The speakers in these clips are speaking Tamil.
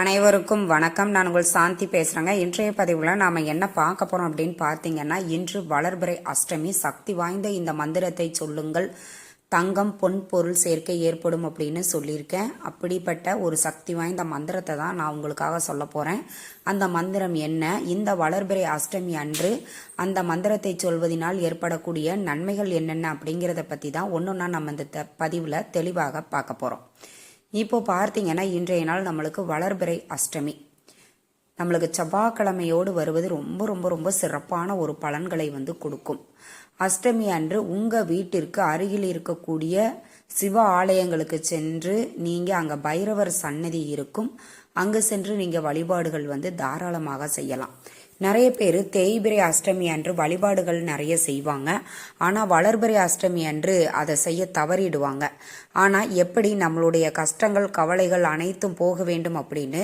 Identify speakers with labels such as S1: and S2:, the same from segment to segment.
S1: அனைவருக்கும் வணக்கம். நான் உங்கள் சாந்தி பேசுகிறேங்க இன்றைய பதிவில் நாம் என்ன பார்க்க போகிறோம் அப்படின்னு பார்த்தீங்கன்னா இன்று வளர்பிறை அஷ்டமி. சக்தி வாய்ந்த இந்த மந்திரத்தை சொல்லுங்கள். தங்கம் பொன் பொருள் சேர்க்கை ஏற்படும் அப்படின்னு சொல்லியிருக்கேன். அப்படிப்பட்ட ஒரு சக்தி வாய்ந்த மந்திரத்தை தான் நான் உங்களுக்காக சொல்ல போகிறேன் அந்த மந்திரம் என்ன? இந்த வளர்பிறை அஷ்டமி அன்று அந்த மந்திரத்தை சொல்வதனால் ஏற்படக்கூடிய நன்மைகள் என்னென்ன அப்படிங்கிறத பற்றி தான் ஒன்று நம்ம இந்த பதிவில் தெளிவாக பார்க்க போகிறோம் இப்போ பார்த்தீங்கன்னா இன்றைய நாள் நம்மளுக்கு வளர்பிறை அஷ்டமி. நம்மளுக்கு செவ்வாய்க்கிழமையோடு வருவது ரொம்ப ரொம்ப ரொம்ப சிறப்பான ஒரு பலன்களை வந்து கொடுக்கும். அஷ்டமி அன்று உங்கள் வீட்டிற்கு அருகில் இருக்கக்கூடிய சிவ ஆலயங்களுக்கு சென்று நீங்கள் அங்கே பைரவர் சன்னதி இருக்கும். அங்கு சென்று நீங்கள் வழிபாடுகள் வந்து தாராளமாக செய்யலாம். நிறைய பேர் தேய்பிரை அஷ்டமி அன்று வழிபாடுகள் நிறைய செய்வாங்க. ஆனால் வளர்பிறை அஷ்டமி அன்று அதை செய்ய தவறிடுவாங்க. ஆனால் எப்படி நம்மளுடைய கஷ்டங்கள் கவலைகள் அனைத்தும் போக வேண்டும் அப்படின்னு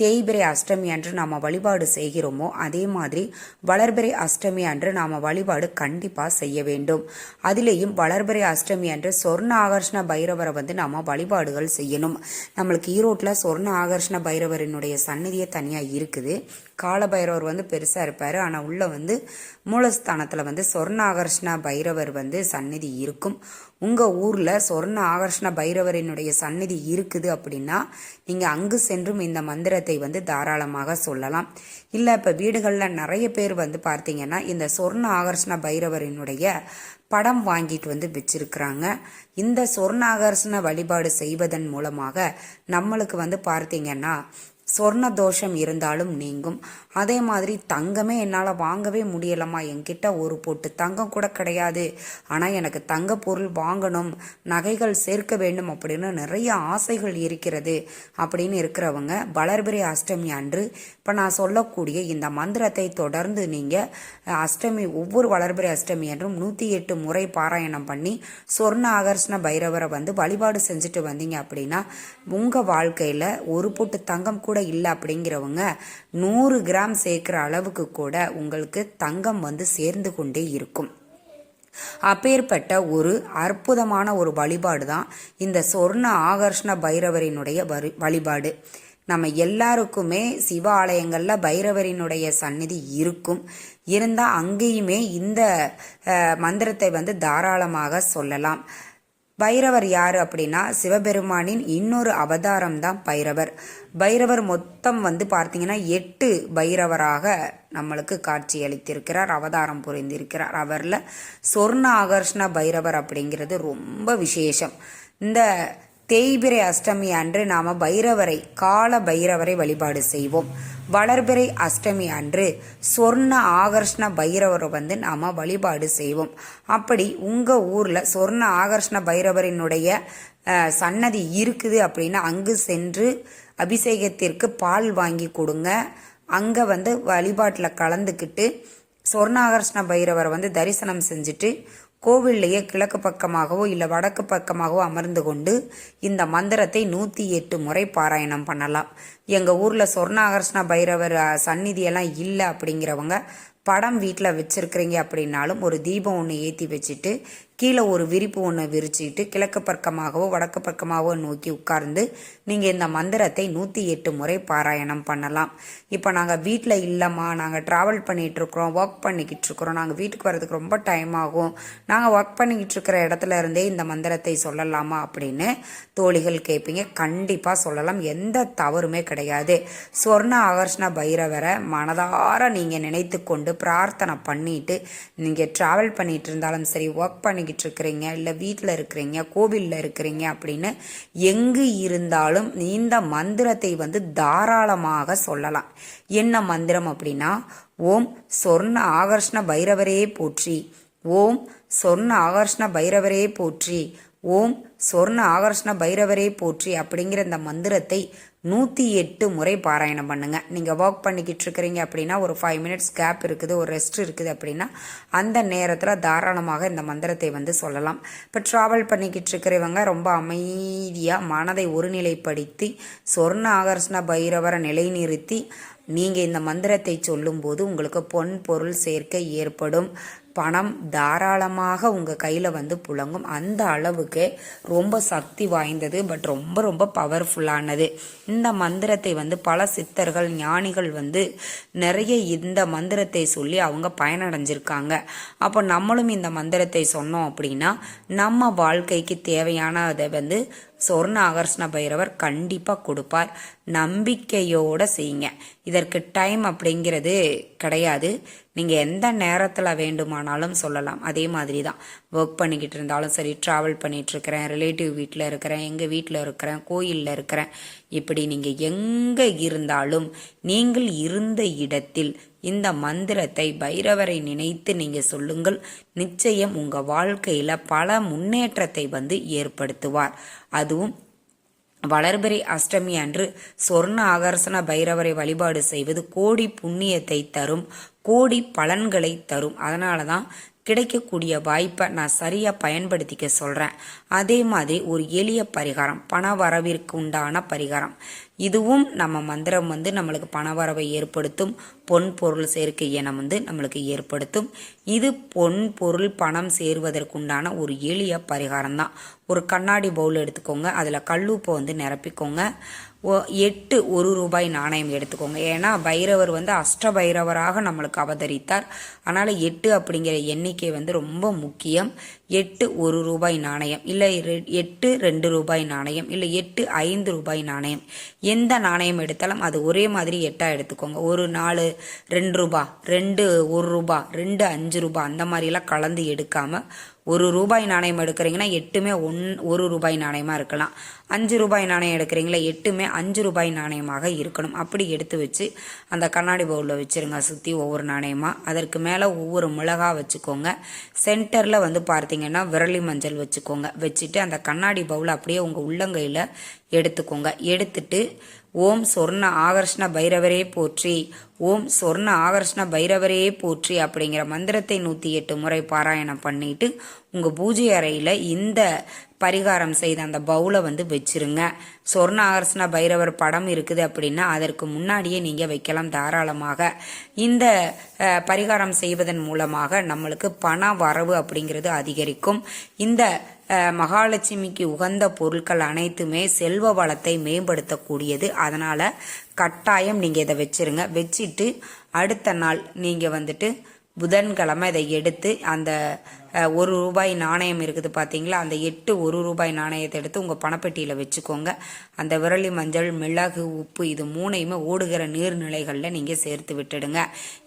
S1: தேய்பிரை அஷ்டமி அன்று நாம் வழிபாடு செய்கிறோமோ அதே மாதிரி வளர்பிறை அஷ்டமி அன்று நாம் வழிபாடு கண்டிப்பாக செய்ய வேண்டும். அதிலேயும் வளர்பிறை அஷ்டமி அன்று சொர்ண ஆகர்ஷண பைரவரை வந்து நாம் வழிபாடுகள் செய்யணும். நம்மளுக்கு ஈரோட்டில் சொர்ண ஆகர்ஷண பைரவரினுடைய சந்நிதியே தனியாக இருக்குது. காலபைரவர் வந்து பெருசாக இருப்பார். ஆனால் உள்ளே வந்து மூலஸ்தானத்தில் வந்து சொர்ணாகர்ஷணா பைரவர் வந்து சந்நிதி இருக்கும். உங்கள் ஊரில் சொர்ண ஆகர்ஷ்ண பைரவரினுடைய சந்நிதி இருக்குது அப்படின்னா நீங்கள் அங்கு சென்றும் இந்த மந்திரத்தை வந்து தாராளமாக சொல்லலாம். இல்லை இப்போ வீடுகளில் நிறைய பேர் வந்து பார்த்தீங்கன்னா இந்த சொர்ண ஆகர்ஷ்ண பைரவரினுடைய படம் வாங்கிட்டு வந்து வச்சிருக்கிறாங்க. இந்த சொர்ண ஆகர்ஷண வழிபாடு செய்வதன் மூலமாக நம்மளுக்கு வந்து பார்த்தீங்கன்னா சொர்ண தோஷம் இருந்தாலும் நீங்கும். அதே மாதிரி தங்கமே என்னால் வாங்கவே முடியலம்மா. என்கிட்ட ஒரு பொட்டு தங்கம் கூட கிடையாது. ஆனால் எனக்கு தங்க பொருள் வாங்கணும் நகைகள் சேர்க்க வேண்டும் அப்படின்னு நிறைய ஆசைகள் இருக்கிறது அப்படின்னு இருக்கிறவங்க வளர்பிரி அஷ்டமி அன்று இப்போ நான் சொல்லக்கூடிய இந்த மந்திரத்தை தொடர்ந்து நீங்கள் அஷ்டமி ஒவ்வொரு வளர்பிரி அஷ்டமி என்றும் நூற்றி எட்டு முறை பாராயணம் பண்ணி சொர்ண ஆகர்ஷண பைரவரை வந்து வழிபாடு செஞ்சுட்டு வந்தீங்க அப்படின்னா உங்கள் வாழ்க்கையில் ஒரு பொட்டு தங்கம் கூட இல்லை அப்படிங்கிறவங்க நூறு கிராம் சேர்க்குற அளவுக்கு கூட உங்களுக்கு தங்கம் வந்து சேர்ந்து கொண்டே இருக்கும். அப்பேற்பட்ட ஒரு அற்புதமான ஒரு வழிபாடு தான் இந்த சொர்ண ஆகர்ஷண பைரவரினுடைய வழிபாடு. நம்ம எல்லாருக்குமே சிவ ஆலயங்களில் பைரவரினுடைய சந்நிதி இருக்கும். இருந்தால் அங்கேயுமே இந்த மந்திரத்தை வந்து தாராளமாக சொல்லலாம். பைரவர் யார் அப்படின்னா சிவபெருமானின் இன்னொரு அவதாரம் தான் பைரவர். பைரவர் மொத்தம் வந்து பார்த்தீங்கன்னா எட்டு பைரவராக நம்மளுக்கு காட்சி அளித்திருக்கிறார் அவதாரம் புரிந்திருக்கிறார். அவரில் சொர்ண ஆகர்ஷ்ண பைரவர் அப்படிங்கிறது ரொம்ப விசேஷம். இந்த தேய்பிரை அஷ்டமி அன்று நாம் பைரவரை கால பைரவரை வழிபாடு செய்வோம். வளர்பிறை அஷ்டமி அன்று சொர்ண ஆகர்ஷ்ண பைரவரை வந்து நாம் வழிபாடு செய்வோம். அப்படி உங்கள் ஊரில் சொர்ண ஆகர்ஷ்ண பைரவரினுடைய சன்னதி இருக்குது அப்படின்னா அங்கு சென்று அபிஷேகத்திற்கு பால் வாங்கி கொடுங்க. அங்கே வந்து வழிபாட்டில் கலந்துக்கிட்டு சொர்ணாகர்ஷ்ண பைரவரை வந்து தரிசனம் செஞ்சுட்டு கோவில்லையே கிழக்கு பக்கமாகவோ இல்லை வடக்கு பக்கமாகவோ அமர்ந்து கொண்டு இந்த மந்திரத்தை நூற்றி எட்டு முறை பாராயணம் பண்ணலாம். எங்கள் ஊரில் சொர்ணாகர்ஷ்ண பைரவர் சந்நிதியெல்லாம் இல்லை அப்படிங்கிறவங்க படம் வீட்டில் வச்சுருக்கிறீங்க அப்படின்னாலும் ஒரு தீபம் ஒன்று ஏற்றி வச்சுட்டு கீழே ஒரு விரிப்பு ஒன்று விரிச்சுக்கிட்டு கிழக்கு பக்கமாகவோ வடக்கு பக்கமாகவோ நோக்கி உட்கார்ந்து நீங்கள் இந்த மந்திரத்தை நூற்றி எட்டு முறை பாராயணம் பண்ணலாம். இப்போ நாங்கள் வீட்டில் இல்லைம்மா நாங்கள் ட்ராவல் பண்ணிகிட்ருக்குறோம் ஒர்க் பண்ணிக்கிட்டு இருக்கிறோம் நாங்கள் வீட்டுக்கு வரதுக்கு ரொம்ப டைம் ஆகும். நாங்கள் ஒர்க் பண்ணிக்கிட்டு இருக்கிற இடத்துல இருந்தே இந்த மந்திரத்தை சொல்லலாமா அப்படின்னு தோழிகள் கேட்பீங்க கண்டிப்பாக சொல்லலாம். எந்த தவறுமே கிடையாது. சொர்ண ஆகர்ஷண பைரவரை மனதார நீங்கள் நினைத்து கொண்டு பிரார்த்தனை பண்ணிட்டு நீங்கள் ட்ராவல் பண்ணிகிட்டு இருந்தாலும் சரி ஒர்க் பண்ணிக்கிட்டு பண்ணிக்கிட்டு இருக்கிறீங்க இல்லை வீட்டில் இருக்கிறீங்க கோவிலில் இருக்கிறீங்க அப்படின்னு எங்கு இருந்தாலும் இந்த மந்திரத்தை வந்து தாராளமாக சொல்லலாம். என்ன மந்திரம் அப்படின்னா ஓம் சொர்ண ஆகர்ஷ்ண பைரவரே போற்றி ஓம் சொர்ண ஆகர்ஷ்ண பைரவரே போற்றி ஓம் சொர்ண ஆகர்ஷ்ண பைரவரே போற்றி அப்படிங்கிற இந்த மந்திரத்தை நூற்றி எட்டு முறை பாராயணம் பண்ணுங்கள் நீங்கள் ஒர்க் பண்ணிக்கிட்டு இருக்கிறீங்க அப்படின்னா ஒரு ஃபைவ் மினிட்ஸ் கேப் இருக்குது ஒரு ரெஸ்ட் இருக்குது அப்படின்னா அந்த நேரத்தில் தாராளமாக இந்த மந்திரத்தை வந்து சொல்லலாம். இப்போ ட்ராவல் பண்ணிக்கிட்டு இருக்கிறவங்க ரொம்ப அமைதியாக மனதை ஒருநிலைப்படுத்தி சொர்ண ஆகர்ஷண பைரவரை நிலைநிறுத்தி நீங்கள் இந்த மந்திரத்தை சொல்லும்போது உங்களுக்கு பொன் பொருள் சேர்க்கை ஏற்படும். பணம் தாராளமாக உங்கள் கையில் வந்து புழங்கும். அந்த அளவுக்கு ரொம்ப சக்தி வாய்ந்தது பட் ரொம்ப ரொம்ப பவர்ஃபுல்லானது இந்த மந்திரத்தை வந்து பல சித்தர்கள் ஞானிகள் வந்து நிறைய இந்த மந்திரத்தை சொல்லி அவங்க பயனடைஞ்சிருக்காங்க. அப்போ நம்மளும் இந்த மந்திரத்தை சொன்னோம் அப்படின்னா நம்ம வாழ்க்கைக்கு தேவையானதை வந்து சொர்ண ஆகர்ஷண பைரவர் கண்டிப்பாக கொடுப்பார். நம்பிக்கையோடு செய்யுங்க. இதற்கு டைம் அப்படிங்கிறது கிடையாது. நீங்கள் எந்த நேரத்தில் வேண்டுமானாலும் சொல்லலாம். அதே மாதிரி தான் ஒர்க் பண்ணிக்கிட்டு இருந்தாலும் சரி ட்ராவல் பண்ணிகிட்டு இருக்கிறேன் ரிலேட்டிவ் வீட்டில் இருக்கிறேன் எங்கள் வீட்டில் இருக்கிறேன் கோயிலில் இருக்கிறேன். இப்படி நீங்கள் எங்கே இருந்தாலும் நீங்கள் இருந்த இடத்தில் இந்த மந்திரத்தை பைரவரை நினைத்து நீங்கள் சொல்லுங்கள். நிச்சயம் உங்கள் வாழ்க்கையில் பல முன்னேற்றத்தை வந்து ஏற்படுத்துவார். அதுவும் வளர்பிறை அஷ்டமி அன்று சொர்ண ஆகர்ஷண பைரவரை வழிபாடு செய்வது கோடி புண்ணியத்தை தரும் கோடி பலன்களை தரும். அதனால தான் கிடைக்கக்கூடிய வாய்ப்பை நான் சரியாக பயன்படுத்திக்க சொல்கிறேன் அதே மாதிரி ஒரு எளிய பரிகாரம் பண வரவிற்கு உண்டான பரிகாரம். இதுவும் நம்ம மந்திரம் வந்து நம்மளுக்கு பணவரவை ஏற்படுத்தும் பொன் பொருள் சேர்க்கை என வந்து நம்மளுக்கு ஏற்படுத்தும். இது பொன் பொருள் பணம் சேருவதற்குண்டான ஒரு எளிய பரிகாரம் தான் ஒரு கண்ணாடி பவுல் எடுத்துக்கோங்க அதில் கல்லுப்பை வந்து நிரப்பிக்கோங்க. எட்டு ஒரு ரூபாய் நாணயம் எடுத்துக்கோங்க. ஏன்னா பைரவர் வந்து அஷ்ட பைரவராக நம்மளுக்கு அவதரித்தார். அதனால் எட்டு அப்படிங்கிற எண்ணிக்கை வந்து ரொம்ப முக்கியம். எட்டு ஒரு ரூபாய் நாணயம் இல்லை எட்டு ரெண்டு ரூபாய் நாணயம் இல்லை எட்டு ஐந்து ரூபாய் நாணயம். எந்த நாணயம் எடுத்தாலும் அது ஒரே மாதிரி எட்டாக எடுத்துக்கோங்க. ஒரு நாலு ரெண்டு ரூபா ரெண்டு ஒரு ரூபா ரெண்டு அஞ்சு ரூபா அந்த மாதிரிலாம் கலந்து எடுக்காமல் ஒரு ரூபாய் நாணயம் எடுக்கிறீங்கன்னா எட்டுமே ஒன் ஒரு ரூபாய் நாணயமாக இருக்கலாம். அஞ்சு ரூபாய் நாணயம் எடுக்கிறீங்களா எட்டுமே அஞ்சு ரூபாய் நாணயமாக இருக்கணும். அப்படி எடுத்து வச்சு அந்த கண்ணாடி பவுலில் வச்சுருங்க சுற்றி ஒவ்வொரு நாணயமாக அதற்கு மேலே ஒவ்வொரு மிளகா வச்சுக்கோங்க. சென்டரில் வந்து பார்த்தீங்கன்னா விரலி மஞ்சள் வச்சுக்கோங்க. வச்சுட்டு அந்த கண்ணாடி பவுல் அப்படியே உங்கள் உள்ளங்கையில் எடுத்துக்கோங்க. எடுத்துட்டு ஓம் சொர்ண ஆகர்ஷ்ண பைரவரே போற்றி. ஓம் சொர்ண ஆகர்ஷ்ண பைரவரே போற்றி அப்படிங்கிற மந்திரத்தை நூற்றி எட்டு முறை பாராயணம் பண்ணிட்டு உங்கள் பூஜை அறையில் இந்த பரிகாரம் செய்த அந்த பவுலை வந்து வச்சிருங்க. சொர்ண ஆகர்ஷண பைரவர் படம் இருக்குது அப்படின்னா அதற்கு முன்னாடியே நீங்கள் வைக்கலாம் தாராளமாக. இந்த பரிகாரம் செய்வதன் மூலமாக நம்மளுக்கு பண வரவு அப்படிங்கிறது அதிகரிக்கும். இந்த மகாலட்சுமிக்கு உகந்த பொருட்கள் அனைத்துமே செல்வ வளத்தை மேம்படுத்தக்கூடியது. அதனால் கட்டாயம் நீங்கள் இதை வச்சுருங்க. வச்சுட்டு அடுத்த நாள் நீங்கள் வந்துட்டு புதன்கிழமை இதை எடுத்து அந்த ஒரு ரூபாய் நாணயம் இருக்குது பார்த்தீங்களா அந்த எட்டு ஒரு ரூபாய் நாணயத்தை எடுத்து உங்கள் பணப்பெட்டியில் வச்சுக்கோங்க. அந்த விரலி மஞ்சள் மிளகு உப்பு இது மூணையுமே ஓடுகிற நீர்நிலைகளில் நீங்கள் சேர்த்து விட்டுடுங்க.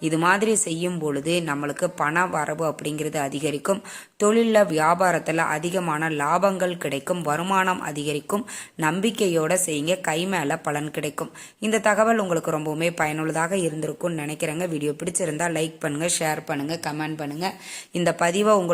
S1: இது மாதிரி செய்யும் பொழுது நம்மளுக்கு பண வரவு அப்படிங்கிறது அதிகரிக்கும். தொழிலில் வியாபாரத்தில் அதிகமான லாபங்கள் கிடைக்கும். வருமானம் அதிகரிக்கும். நம்பிக்கையோடு செய்யுங்க. கை மேலே பலன் கிடைக்கும். இந்த தகவல் உங்களுக்கு ரொம்பவுமே பயனுள்ளதாக இருந்திருக்கும்னு நினைக்கிறேங்க. வீடியோ பிடிச்சிருந்தா லைக் பண்ணுங்கள் ஷேர் பண்ணுங்கள் கமெண்ட் பண்ணுங்கள் இந்த பதிவை உங்களுக்கு